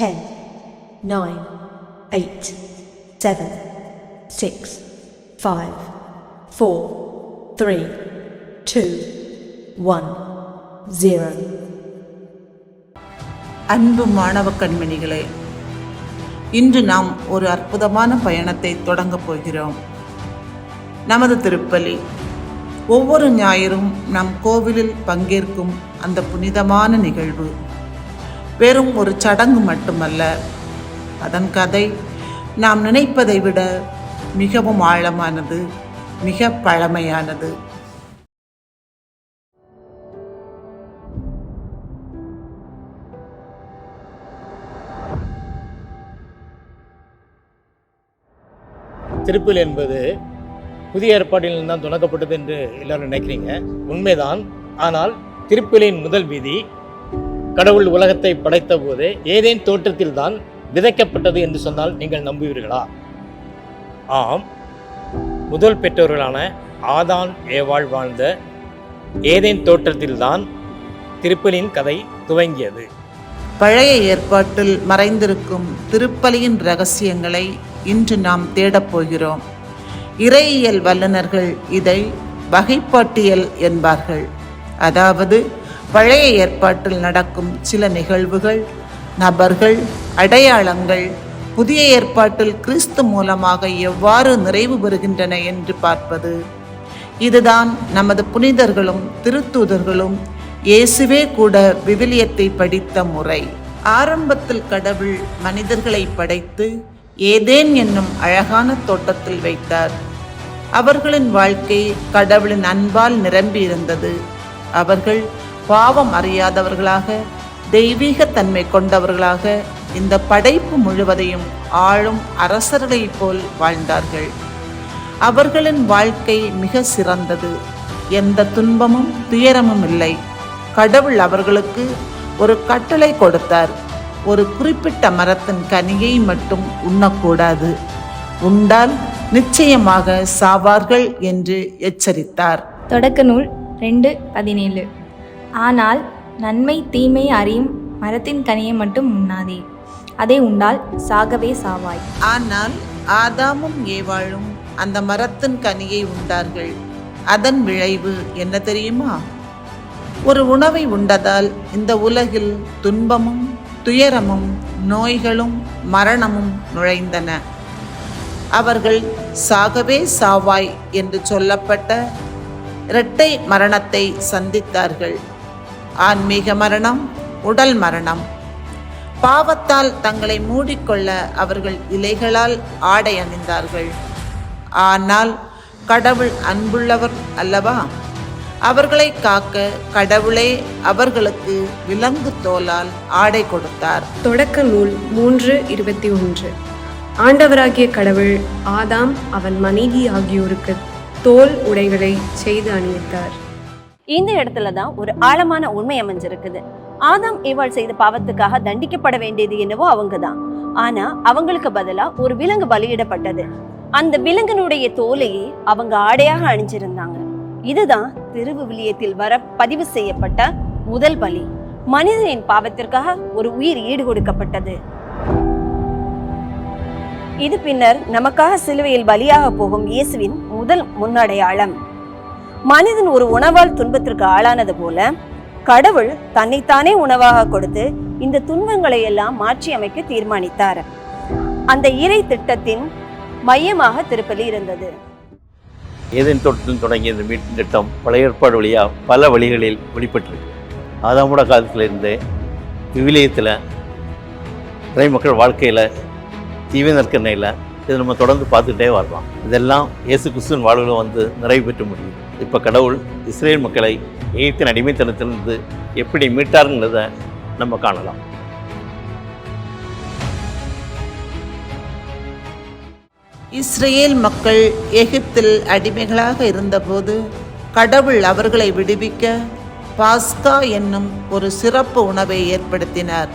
10, 9, 8, 7, 6, 5, 4, 3, 2, 1, 0. அன்பு மாணவ கண்மணிகளே இன்று நாம் ஒரு அற்புதமான பயணத்தை தொடங்கப் போகிறோம் நமது திருப்பலி ஒவ்வொரு ஞாயிறும் நம் கோவிலில் பங்கேற்கும் அந்த புனிதமான நிகழ்வு வெறும் ஒரு சடங்கு மட்டுமல்ல. அதன் கதை நாம் நினைப்பதை விட மிகவும் ஆழமானது மிக பழமையானது. திருப்பலி என்பது புதிய ஏற்பாட்டில் தான் தொடங்கப்பட்டது என்று எல்லாரும் நினைக்கிறீங்க. உண்மைதான். ஆனால் திருப்பலியின் முதல் விதி கடவுள் உலகத்தை படைத்த போது ஏதேன் தோற்றத்தில் தான் விதைக்கப்பட்டது என்று சொன்னால் நீங்கள் நம்புவீர்களா? ஆம். முதல் பெற்றோர்களான ஆதான் ஏவாள் வாழ்ந்த ஏதேன் தோற்றத்தில்தான் திருப்பலியின் கதை துவங்கியது. பழைய ஏற்பாட்டில் மறைந்திருக்கும் திருப்பலியின் ரகசியங்களை இன்று நாம் தேடப்போகிறோம் இறையியல் வல்லுநர்கள் இதை வகைப்பாட்டியல் என்பார்கள். அதாவது பழைய ஏற்பாட்டில் நடக்கும் சில நிகழ்வுகள் நபர்கள் அடையாளங்கள் புதிய ஏற்பாட்டில் கிறிஸ்து மூலமாக எவ்வாறு நிறைவு பெறுகின்றன என்று பார்ப்பது. இதுதான் நமது புனிதர்களும் திருத்தூதர்களும் இயேசுவே கூட விவிலியத்தை படித்த முறை. ஆரம்பத்தில் கடவுள் மனிதர்களை படைத்து ஏதேன் என்னும் அழகான தோட்டத்தில் வைத்தார். அவர்களின் வாழ்க்கை கடவுளின் அன்பால் நிரம்பியிருந்தது. அவர்கள் பாவம் அறியாதவர்களாக தெய்வீகத்தன்மை கொண்டவர்களாக இந்த படைப்பு முழுவதையும் ஆளும் அரசர்களைப் போல் வாழ்ந்தார்கள். அவர்களின் வாழ்க்கை மிக சிறந்தது. எந்த துன்பமும் துயரமும் இல்லை. கடவுள் அவர்களுக்கு ஒரு கட்டளை கொடுத்தார். ஒரு குறிப்பிட்ட மரத்தின் கனியை மட்டும் உண்ணக்கூடாது. உண்டால் நிச்சயமாக சாவார்கள் என்று எச்சரித்தார். தொடக்க நூல் ரெண்டு பதினேழு. ஆனால் நன்மை தீமை அறியும் மரத்தின் கனியை மட்டும் உண்ணாதே. அதை உண்டால் சாகவே சாவாய். ஆனால் ஆதாமும் ஏவாளும் அந்த மரத்தின் கனியை உண்டார்கள். அதன் விளைவு என்ன தெரியுமா? ஒரு உணவை உண்டதால் இந்த உலகில் துன்பமும் துயரமும் நோய்களும் மரணமும் நுழைந்தன. அவர்கள் சாகவே சாவாய் என்று சொல்லப்பட்ட இரட்டை மரணத்தை சந்தித்தார்கள். ஆன்மீக மரணம் உடல் மரணம். பாவத்தால் தங்களை மூடிக்கொள்ள அவர்கள் இலைகளால் ஆடை அணிந்தார்கள். ஆனால் கடவுள் அன்புள்ளவர் அல்லவா? அவர்களை காக்க கடவுளே அவர்களுக்கு விலங்கு தோலால் ஆடை கொடுத்தார். தொடக்க நூல் மூன்று இருபத்தி ஒன்று. ஆண்டவராகிய கடவுள் ஆதாம் அவன் மனைவி ஆகியோருக்கு தோல் உடைகளை செய்து அணிவித்தார். இந்த இடத்துல தான் ஒரு ஆழமான உண்மை அமைஞ்சிருக்குது. ஆதாம் ஏவாள் செய்த பாவத்துக்காக தண்டிக்கப்பட வேண்டியது என்னவோ அவங்க தான் ஆனா அவங்களுக்கு பதிலா ஒரு விலங்கு பலியிடப்பட்டது. அந்த விலங்கினுடைய தோலையே அவங்க ஆடையாக அணிஞ்சிருந்தாங்க. இதுதான் திருவிவிலியத்தில் வர பதிவு செய்யப்பட்ட முதல் பலி. மனிதனின் பாவத்திற்காக ஒரு உயிர் ஈடு கொடுக்கப்பட்டது. இது பின்னர் நமக்காக சிலுவையில் பலியாக போகும் இயேசுவின் முதல் முன்னடையாளம். மனிதன் ஒரு உணவால் துன்பத்திற்கு ஆளானது போல கடவுள் தன்னைத்தானே உணவாக கொடுத்து இந்த துன்பங்களை எல்லாம் மாற்றி அமைக்க தீர்மானித்தார். அந்த இறை திட்டத்தின் மையமாக திருப்பலி இருந்தது. ஏதேன் தோட்டத்தில் தொடங்கிய இந்த மீட்பு திட்டம் பழைய ஏற்பாடு வழியாக பல வழிகளில் வெளிப்பட்டிருக்கு. ஆதாமோட காலத்தில் இருந்தே விவிலியத்தில் இறை மக்கள் வாழ்க்கையில் தீவிர நற்கண்ணையில் இதை நம்ம தொடர்ந்து பார்த்துக்கிட்டே வரலாம். இதெல்லாம் இயேசு கிறிஸ்துவின் வாழ்வில் வந்து நிறைவு பெற்று முடியும். இப்போ கடவுள் இஸ்ரேல் மக்களை எகிப்தின் அடிமைத்தனத்திலிருந்து எப்படி மீட்டாருங்கிறத நம்ம காணலாம். இஸ்ரேல் மக்கள் எகிப்தில் அடிமைகளாக இருந்தபோது கடவுள் அவர்களை விடுவிக்க பாஸ்கா என்னும் ஒரு சிறப்பு உணவை ஏற்படுத்தினார்.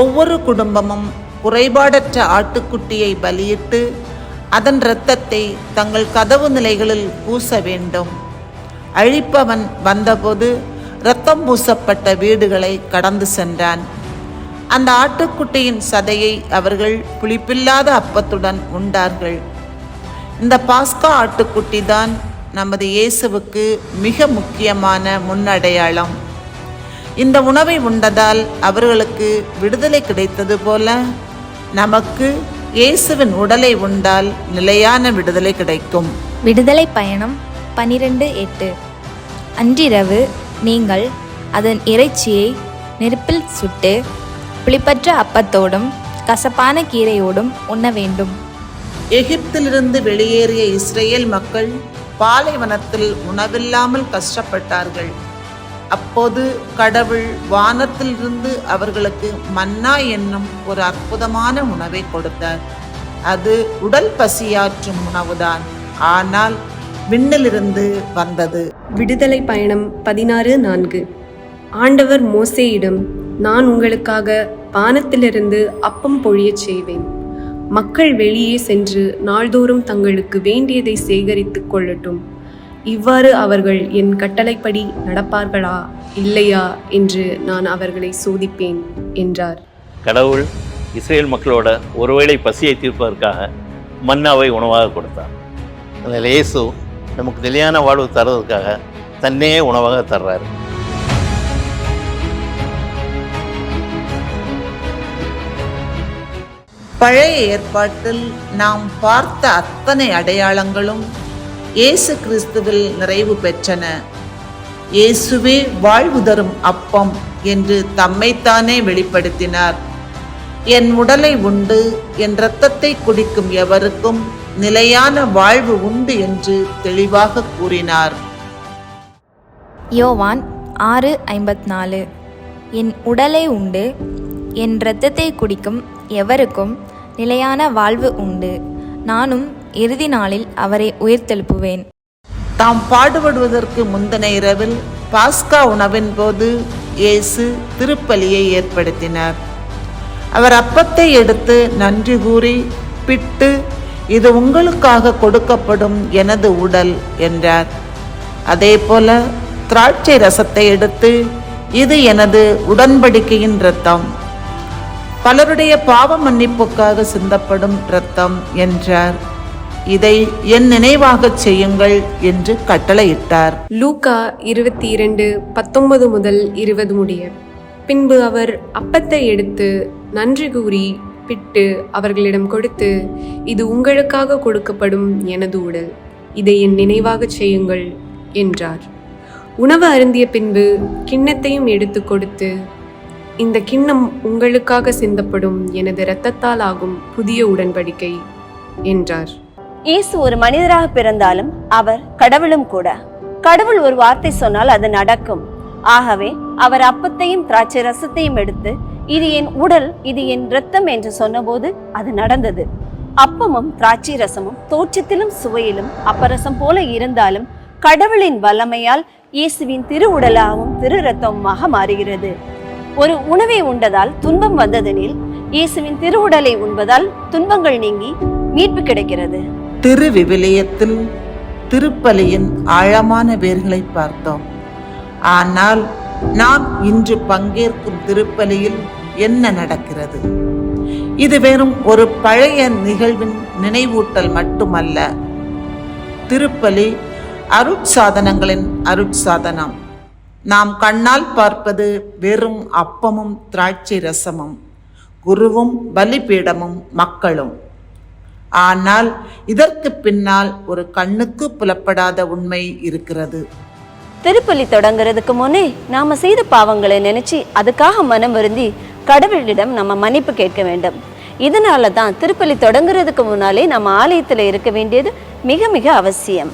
ஒவ்வொரு குடும்பமும் குறைபாடற்ற ஆட்டுக்குட்டியை பலியிட்டு அதன் இரத்தத்தை தங்கள் கதவு நிலைகளில் பூச வேண்டும். அழிப்பவன் வந்தபோது இரத்தம் பூசப்பட்ட வீடுகளை கடந்து சென்றான். அந்த ஆட்டுக்குட்டியின் சதையை அவர்கள் புளிப்பில்லாத அப்பத்துடன் உண்டார்கள். இந்த பாஸ்கா ஆட்டுக்குட்டி தான் நமது இயேசுவுக்கு மிக முக்கியமான முன்னடையாளம். இந்த உணவை உண்டதால் அவர்களுக்கு விடுதலை கிடைத்தது போல நமக்கு இயேசுவின் உடலை உண்டால் நிலையான விடுதலை கிடைக்கும். விடுதலை பயணம் பனிரெண்டு எட்டு. அன்றிரவு நீங்கள் அதன் இறைச்சியை நெருப்பில் சுட்டு புளிப்பற்ற அப்பத்தோடும் கசப்பான கீரையோடும் உண்ண வேண்டும். எகிப்திலிருந்து வெளியேறிய இஸ்ரேல் மக்கள் பாலைவனத்தில் உணவில்லாமல் கஷ்டப்பட்டார்கள். அப்போது கடவுள் வானத்திலிருந்து அவர்களுக்கு மன்னா என்னும் ஒரு அற்புதமான உணவை கொடுத்தார். அது உடல் பசியாற்றும் உணவுதான். ஆனால் விண்ணிலிருந்து வந்தது. விடுதலை பயணம் பதினாறு நான்கு. ஆண்டவர் மோசேயிடம் நான் உங்களுக்காக வானத்திலிருந்து அப்பம் பொழியச் செய்வேன். மக்கள் வெளியே சென்று நாள்தோறும் தங்களுக்கு வேண்டியதை சேகரித்துக் கொள்ளட்டும். இவ்வாறு அவர்கள் என் கட்டளைப்படி நடப்பார்களா இல்லையா என்று நான் அவர்களை சோதிப்பேன் என்றார். கடவுள் இஸ்ரேல் மக்களோட ஒருவேளை பசியை தீர்ப்பதற்காக மன்னாவை உணவாக கொடுத்தார். அதில் இயேசு நமக்கு நிலையான வாழ்வு தர்றதுக்காக தன்னையே உணவாக தர்றாரு. பழைய ஏற்பாட்டில் நாம் பார்த்த அத்தனை அடையாளங்களும் இயேசு கிறிஸ்துவில் நிறைவு பெற்றன. இயேசுவே வாழ்வு தரும் அப்பம் என்று தம்மைத்தானே வெளிப்படுத்தினார். என் உடலை உண்டு என் இரத்தத்தை குடிக்கும் எவருக்கும் நிலையான வாழ்வு உண்டு என்று தெளிவாக கூறினார். யோவான் ஆறு ஐம்பத்நாலு. என் உடலை உண்டு என் இரத்தத்தை குடிக்கும் எவருக்கும் நிலையான வாழ்வு உண்டு. நானும் இறுதி நாளில் அவரை உயிர்த்தெழுப்புவேன். தாம் பாடுபடுவதற்கு முந்தின இரவில் பாஸ்கா உணவின் போது இயேசு திருப்பலியை ஏற்படுத்தினார். அவர் அப்பத்தை எடுத்து நன்றி கூறி பிட்டு இது உங்களுக்காக கொடுக்கப்படும் எனது உடல் என்றார். அதேபோல திராட்சை ரசத்தை எடுத்து இது எனது உடன்படிக்கையின் இரத்தம். பலருடைய பாவ மன்னிப்புக்காக சிந்தப்படும் இரத்தம் என்றார். இதை என் நினைவாகச் செய்யுங்கள் என்று கட்டளையிட்டார். லூகா இருபத்தி இரண்டு பத்தொன்பது முதல் இருபது முடிய. பின்பு அவர் அப்பத்தை எடுத்து நன்றி கூறி பிட்டு அவர்களிடம் கொடுத்து இது உங்களுக்காக கொடுக்கப்படும் எனது உடல். இதை என் நினைவாகச் செய்யுங்கள் என்றார். உணவு அருந்திய பின்பு கிண்ணத்தையும் எடுத்து கொடுத்து இந்த கிண்ணம் உங்களுக்காக சிந்தப்படும் எனது இரத்தத்தால் ஆகும் புதிய உடன்படிக்கை என்றார். இயேசு ஒரு மனிதராக பிறந்தாலும் அவர் கடவுளும் கூட. கடவுள் ஒரு வார்த்தை சொன்னால் அது நடக்கும். ஆகவே அவர் அப்பத்தையும் திராட்சை ரசத்தையும் எடுத்து இது என் உடல் இது என் இரத்தம் என்று சொன்னபோது அது நடந்தது. அப்பமும் திராட்சை ரசமும் தோற்றத்திலும் சுவையிலும் அப்பரசம் போல இருந்தாலும் கடவுளின் வல்லமையால் இயேசுவின் திரு உடலாகவும் திரு இரத்தமுமாக மாறுகிறது. ஒரு உணவை உண்டதால் துன்பம் வந்ததெனில் இயேசுவின் திரு உடலை உண்பதால் துன்பங்கள் நீங்கி மீட்பு கிடைக்கிறது. திரு விவிலியத்தில் திருப்பலியின் ஆழமான வேர்களை பார்த்தோம். ஆனால் நாம் இன்று பங்கேற்கும் திருப்பலியில் என்ன நடக்கிறது? இது வெறும் ஒரு பழைய நிகழ்வின் நினைவூட்டல் மட்டுமல்ல. திருப்பலி அருட்சாதனங்களின் அருட்சாதனம். நாம் கண்ணால் பார்ப்பது வெறும் அப்பமும் திராட்சை ரசமும் குருவும் பலிபீடமும் மக்களும். ஆனால் இதற்கு பின்னால் ஒரு கண்ணுக்கு புலப்படாத உண்மை இருக்கிறது. திருப்பலி தொடங்குறதுக்கு முன்னே நாம செய்த பாவங்களை நினைச்சு அதுக்காக மனம் வருந்தி கடவுளிடம் நம்ம மன்னிப்பு கேட்க வேண்டும். இதனால தான் திருப்பலி தொடங்குறதுக்கு முன்னாலே நம்ம ஆலயத்தில் இருக்க வேண்டியது மிக மிக அவசியம்.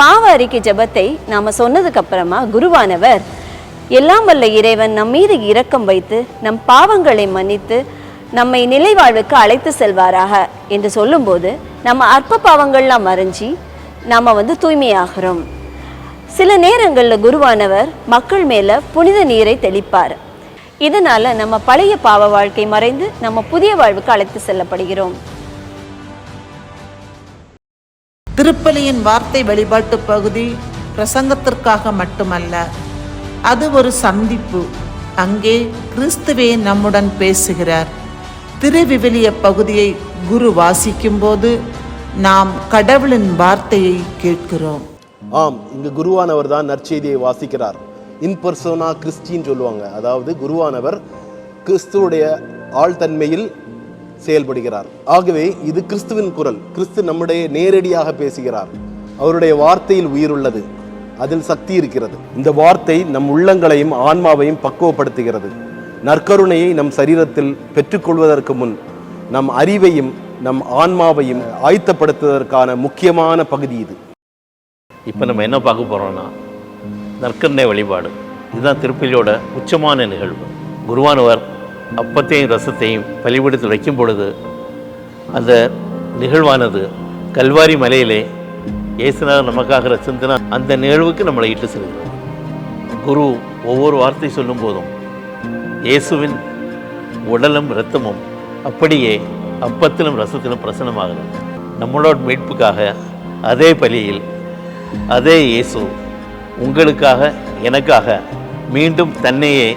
பாவ அறிக்கை ஜெபத்தை நாம சொன்னதுக்கு அப்புறமா குருவானவர் எல்லாம் வல்ல இறைவன் நம் மீது இரக்கம் வைத்து நம் பாவங்களை மன்னித்து நம்மை நிலை வாழ்வுக்கு அழைத்து செல்வாராக என்று சொல்லும்போது நம்ம அற்ப பாவங்கள்லாம் மறைஞ்சி நம்ம வந்து தூய்மையாகிறோம். சில நேரங்களில் குருவானவர் மக்கள் மேலே புனித நீரை தெளிப்பார். இதனால் நம்ம பழைய பாவ வாழ்க்கை மறைந்து நம்ம புதிய வாழ்வுக்கு அழைத்து செல்லப்படுகிறோம். திருப்பலியின் வார்த்தை வழிபாட்டு பகுதி பிரசங்கத்திற்காக மட்டுமல்ல அது ஒரு சந்திப்பு. அங்கே கிறிஸ்துவே நம்முடன் பேசுகிறார். திருவிவிலிய பகுதியை குரு வாசிக்கும்போது நாம் கடவுளின் வார்த்தையை கேட்கிறோம். ஆம் இங்கு குருவானவர் தான் நற்செய்தியை வாசிக்கிறார். இன் பர்சோனா கிறிஸ்டின்னு சொல்லுவாங்க. அதாவது குருவானவர் கிறிஸ்துவுடைய ஆழ்தன்மையில் செயல்படுகிறார். ஆகவே இது கிறிஸ்துவின் குரல். கிறிஸ்து நம்முடைய நேரடியாக பேசுகிறார். அவருடைய வார்த்தையில் உயிர் உள்ளது அதில் சக்தி இருக்கிறது. இந்த வார்த்தை நம் உள்ளங்களையும் ஆன்மாவையும் பக்குவப்படுத்துகிறது. நற்கருணையை நம் சரீரத்தில் பெற்றுக்கொள்வதற்கு முன் நம் அறிவையும் நம் ஆன்மாவையும் ஆயத்தப்படுத்துவதற்கான முக்கியமான பகுதி இது. இப்போ நம்ம என்ன பார்க்க போகிறோம்னா நற்கருணை வழிபாடு. இதுதான் திருப்பதியோட உச்சமான நிகழ்வு. குருவானவர் அப்பத்தையும் ரசத்தையும் பலிபீடத்தில் வைக்கும் பொழுது அந்த நிகழ்வானது கல்வாரி மலையிலே இயேசுநாதர் நமக்காக ரசித்தினா அந்த நிகழ்வுக்கு நம்மளை இட்டு செல்கிறது குரு ஒவ்வொரு வார்த்தை சொல்லும் போதும் இயேசுவின் உடலும் இரத்தமும் அப்படியே அப்பத்திலும் ரசத்திலும் பிரசனமாகிறது நம்மளோட மீட்புக்காக அதே பலியில் அதே இயேசு உங்களுக்காக எனக்காக மீண்டும் தன்னையே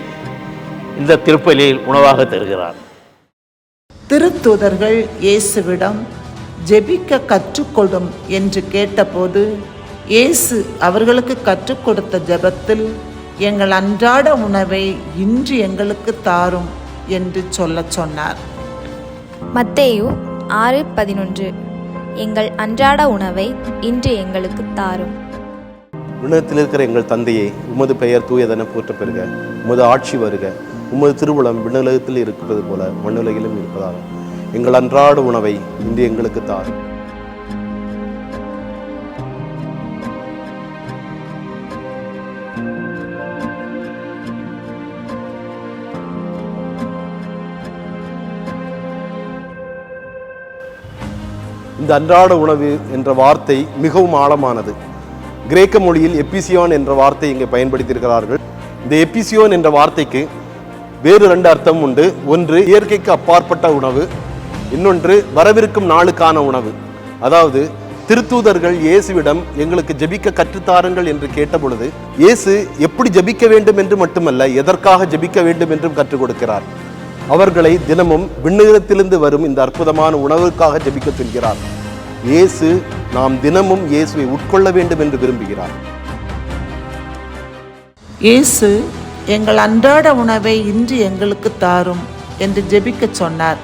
இந்த திருப்பலியில் உணவாக தருகிறார். திருத்தூதர்கள் இயேசுவிடம் ஜெபிக்க கற்றுக்கொடும் என்று கேட்டபோது இயேசு அவர்களுக்கு கற்றுக் கொடுத்த ஜெபத்தில் எங்கள் அன்றாட உணவை இன்று எங்களுக்கு தாரும் என்று சொல்லச் சொன்னார். மத்தேயு ஆறு பதினொன்று. எங்கள் அன்றாட உணவை இன்று எங்களுக்கு தாரும். விண்ணகத்தில் இருக்கிற எங்கள் தந்தையே உமது பெயர் தூயதென போற்ற பெறுக. உமது ஆட்சி வருக. உமது திருவுளம் விண்ணுலகத்தில் இருப்பது போல மண்ணுலகிலும் இருப்பதாக. எங்கள் அன்றாட உணவை இன்று எங்களுக்கு தாரும். இந்த அன்றாட உணவு என்ற வார்த்தை மிகவும் ஆழமானது. கிரேக்க மொழியில் எப்பிசியான் என்ற வார்த்தை இங்கே பயன்படுத்தியிருக்கிறார்கள். இந்த எப்பிசியோன் என்ற வார்த்தைக்கு வேறு ரெண்டு அர்த்தம் உண்டு. ஒன்று இயற்கைக்கு அப்பாற்பட்ட உணவு. இன்னொன்று வரவிருக்கும் நாளுக்கான உணவு. அதாவது திருத்தூதர்கள் இயேசுவிடம் எங்களுக்கு ஜெபிக்க கற்றுத்தாருங்கள் என்று கேட்டபொழுது இயேசு எப்படி ஜெபிக்க வேண்டும் என்று மட்டுமல்ல எதற்காக ஜெபிக்க வேண்டும் என்றும் கற்றுக் கொடுக்கிறார். அவர்களை தினமும் விண்ணுகத்திலிருந்து வரும் இந்த அற்புதமான உணவுக்காக ஜெபிக்க சொல்கிறார். இயேசு நாம் தினமும் இயேசுவை உட்கொள்ள வேண்டும் என்று விரும்புகிறார். இயேசு எங்கள் அன்றாட உணவை இன்று எங்களுக்கு தாரும் என்று ஜெபிக்கச் சொன்னார்.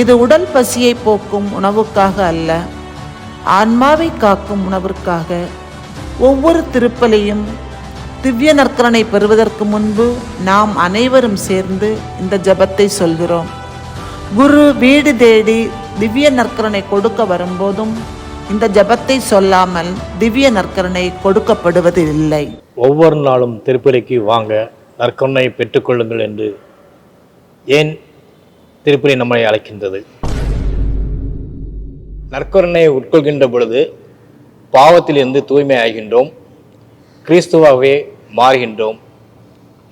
இது உடல் பசியை போக்கும் உணவுக்காக அல்ல ஆன்மாவை காக்கும் உணவிற்காக. ஒவ்வொரு திருப்பலையும் திவ்ய நற்கரனை பெறுவதற்கு முன்பு நாம் அனைவரும் சேர்ந்து இந்த ஜெபத்தை சொல்கிறோம். குரு வீடு தேடி திவ்ய நற்கரனை கொடுக்க வரும்போதும் இந்த ஜெபத்தை சொல்லாமல் திவ்ய நற்கரனை கொடுக்கப்படுவது இல்லை ஒவ்வொரு நாளும் திருப்பலிக்கு வாங்க நற்கொன்னை பெற்றுக்கொள்ளுங்கள் என்று ஏன் திருப்பலி நம்மை அழைக்கின்றது? நற்கருணையை உட்கொள்கின்ற பொழுது பாவத்திலிருந்து தூய்மை ஆகின்றோம் கிறிஸ்துவாகவே மாறுகின்றோம்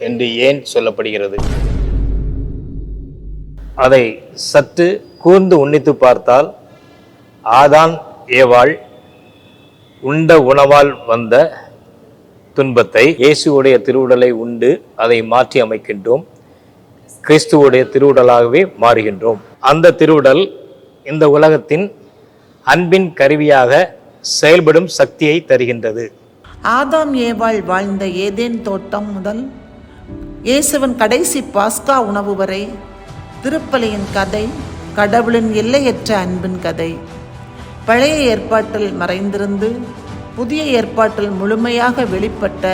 என்று ஏன் சொல்லப்படுகிறது? அதை சற்று கூர்ந்து உன்னித்து பார்த்தால் ஆதான் ஏவாள் உண்ட உணவால் வந்த துன்பத்தை இயேசுவுடைய திருவுடலை உண்டு அதை மாற்றி அமைக்கின்றோம். கிறிஸ்துவுடைய திருவுடலாகவே மாறுகின்றோம். அந்த திருவுடல் இந்த உலகத்தின் அன்பின் கருவியாக செயல்படும் சக்தியை தருகின்றது. ஆதாம் ஏவாள் வாழ்ந்த ஏதேன் தோட்டம் முதல் இயேசுவின் கடைசி பாஸ்கா உணவு வரை திருப்பலியின் கதை கடவுளின் எல்லையற்ற அன்பின் கதை. பழைய ஏற்பாட்டில் மறைந்திருந்து புதிய ஏற்பாட்டில் முழுமையாக வெளிப்பட்ட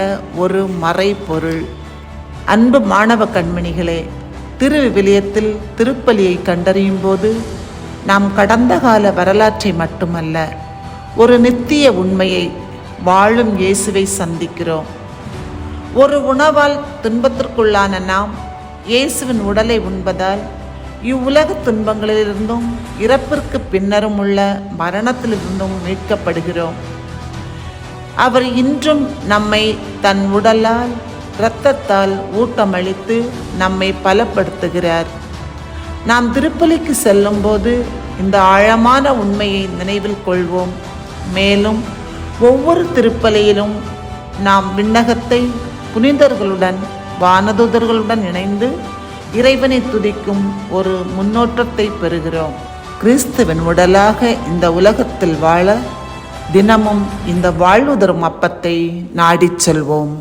ஒரு மறைபொருள். அன்பு மாணவ கண்மணிகளே திருவிவிலியத்தில் திருப்பலியை கண்டறியும் போது நாம் கடந்த கால வரலாற்றை மட்டுமல்ல ஒரு நித்திய உண்மையை வாழும் இயேசுவை சந்திக்கிறோம். ஒரு உணவால் துன்பத்திற்குள்ளான நாம் இயேசுவின் உடலை உண்பதால் இவ்வுலக துன்பங்களிலிருந்தும் இறப்பிற்கு பின்னரும் உள்ள மரணத்திலிருந்தும் மீட்கப்படுகிறோம். அவர் இன்றும் நம்மை தன் உடலால் இரத்தத்தால் ஊட்டமளித்து நம்மை பலப்படுத்துகிறார். நாம் திருப்பலிக்கு செல்லும்போது இந்த ஆழமான உண்மையை நினைவில் கொள்வோம். மேலும் ஒவ்வொரு திருப்பலியிலும் நாம் விண்ணகத்தை புனிதர்களுடன் வானதூதர்களுடன் இணைந்து இறைவனை துதிக்கும் ஒரு முன்னோட்டத்தை பெறுகிறோம். கிறிஸ்துவின் உடலாக இந்த உலகத்தில் வாழ தினமும் இந்த வாழ்வுதரும் அப்பத்தை நாடிச் செல்வோம்.